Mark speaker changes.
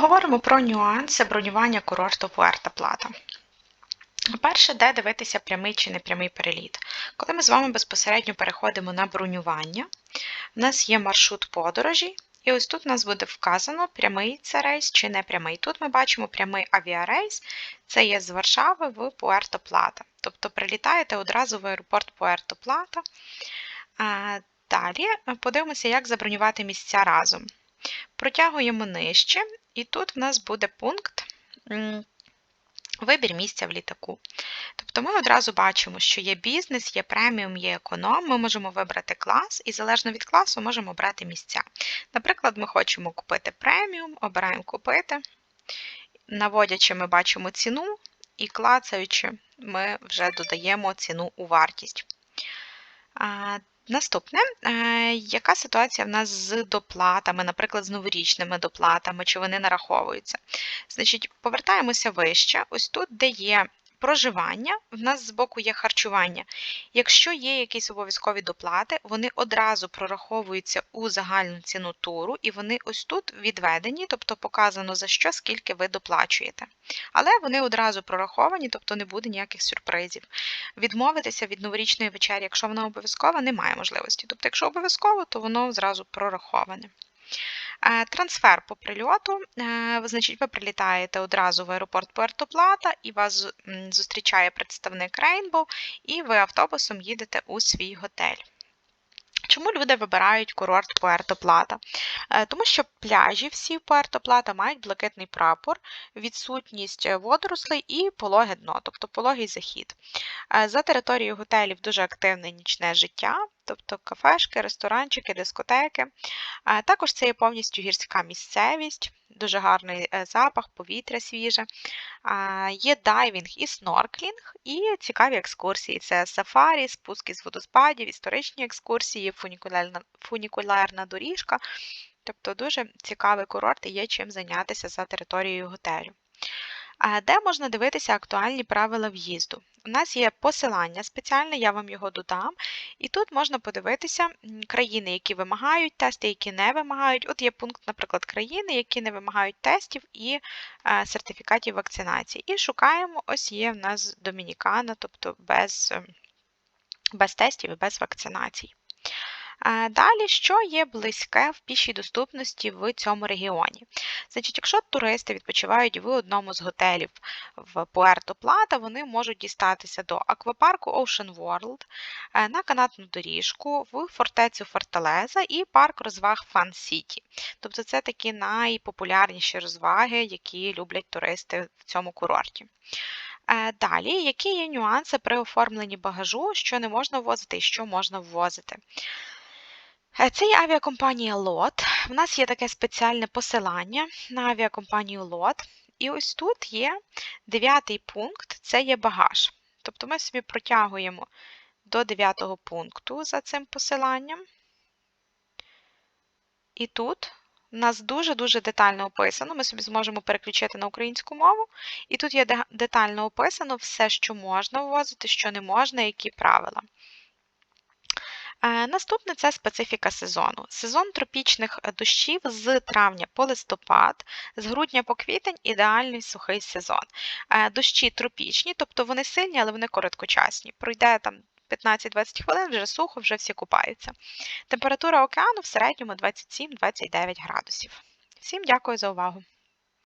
Speaker 1: Поговоримо про нюанси бронювання курорту Пуерта Плата. Перше, де дивитися прямий чи непрямий переліт. Коли ми з вами безпосередньо переходимо на бронювання, в нас є маршрут подорожі, і ось тут у нас буде вказано, прямий це рейс чи непрямий. Тут ми бачимо прямий авіарейс, це є з Варшави в Пуерто Плата. Тобто прилітаєте одразу в аеропорт Пуерто Плата. Далі подивимося, як забронювати місця разом. Протягуємо нижче, і тут в нас буде пункт вибір місця в літаку. Тобто ми одразу бачимо, що є бізнес, є преміум, є економ, ми можемо вибрати клас, і залежно від класу можемо обрати місця. Наприклад, ми хочемо купити преміум, обираємо купити. Наводячи, ми бачимо ціну, і клацаючи, ми вже додаємо ціну у вартість. Наступне, е, яка ситуація в нас з доплатами, наприклад, з новорічними доплатами, чи вони нараховуються? Значить, повертаємося вище. Ось тут, де є проживання, в нас збоку є харчування. Якщо є якісь обов'язкові доплати, вони одразу прораховуються у загальну ціну туру, і вони ось тут відведені, тобто показано за що, скільки ви доплачуєте. Але вони одразу прораховані, тобто не буде ніяких сюрпризів. Відмовитися від новорічної вечері, якщо вона обов'язкова, немає можливості. Тобто, якщо обов'язково, то воно зразу прораховане. Е, трансфер по прильоту, е, значить, ви прилітаєте одразу в аеропорт Пуерто Плата і вас зустрічає представник Рейнбоу, і ви автобусом їдете у свій готель. Чому люди вибирають курорт Пуерто Плата? Е, тому що пляжі всі в Пуерто Плата мають блакитний прапор, відсутність водорослей і пологе дно, тобто пологий захід. За територією готелів дуже активне нічне життя тобто кафешки, ресторанчики, дискотеки. Також це є повністю гірська місцевість, дуже гарний е, запах, повітря свіже. Є дайвінг і снорклінг, і цікаві екскурсії. Це сафарі, спуски з водоспадів, історичні екскурсії, фунікулярна, фунікулярна доріжка. Тобто дуже цікавий курорт і є чим зайнятися за територією готелю. Де можна дивитися актуальні правила в'їзду? У нас є посилання спеціальне, я вам його додам. І тут можна подивитися країни, які вимагають тести, які не вимагають. От є пункт, наприклад, країни, які не вимагають тестів і е, сертифікатів вакцинації. І шукаємо, ось є в нас Домінікана, тобто без, ем, без тестів і без вакцинацій. Далі, що є близьке в пішій доступності в цьому регіоні? Значить, Якщо туристи відпочивають в одному з готелів в Пуерто Плата, вони можуть дістатися до аквапарку Ocean World, е, на канатну доріжку, в фортецю Форталеза і парк розваг Fun City. Тобто це такі найпопулярніші розваги, які люблять туристи в цьому курорті. Е, далі, які є нюанси при оформленні багажу, що не можна ввозити і що можна ввозити? Е, це є авіакомпанія LOT. У нас є таке спеціальне посилання на авіакомпанію LOT. І ось тут є дев'ятий пункт це є багаж. Тобто ми собі протягуємо до дев'ятого пункту за цим посиланням. І тут у нас дуже-дуже детально описано. Ми собі зможемо переключити на українську мову. І тут є детально описано все, що можна ввозити, що не можна, які правила. Е, наступне це специфіка сезону. Сезон тропічних е, дощів з травня по листопад, з грудня по квітень ідеальний сухий сезон. Е, дощі тропічні, тобто вони сильні, але вони короткочасні. Пройде там 15-20 хвилин, вже сухо, вже всі купаються. Температура океану в середньому 27-29 градусів. Всім дякую за увагу!